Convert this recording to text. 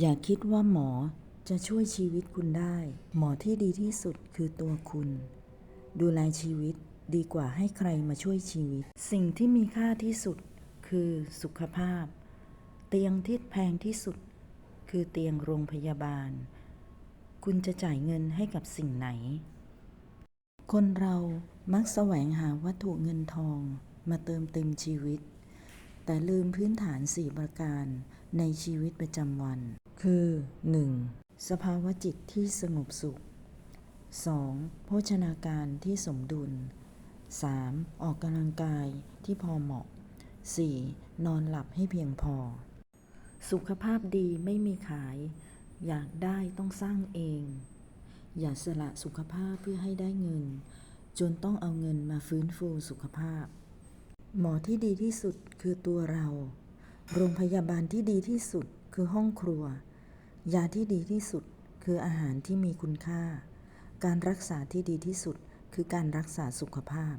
อย่าคิดว่าหมอจะช่วยชีวิตคุณได้ หมอที่ดีที่สุดคือตัวคุณ ดูแลชีวิตดีกว่าให้ใครมาช่วยชีวิต สิ่งที่มีค่าที่สุดคือสุขภาพ เตียงที่แพงที่สุด คือเตียงโรงพยาบาล คุณจะจ่ายเงินให้กับสิ่งไหน คนเรามักแสวงหาวัตถุเงินทองมาเติมเต็มชีวิต แต่ลืมพื้นฐาน4ประการ ในชีวิตประจำวัน คือ 1. สภาวะจิตที่สงบสุข 2. โภชนาการที่สมดุล 3. ออกกำลังกายที่พอเหมาะ 4. นอนหลับให้เพียงพอ สุขภาพดีไม่มีขาย อยากได้ต้องสร้างเอง อย่าสละสุขภาพเพื่อให้ได้เงิน จนต้องเอาเงินมาฟื้นฟูสุขภาพ หมอที่ดีที่สุดคือตัวเรา โรงพยาบาลที่ดีที่สุดคือห้องครัว ยาที่ดีที่สุดคืออาหารที่มีคุณค่า การรักษาที่ดีที่สุดคือการรักษาสุขภาพ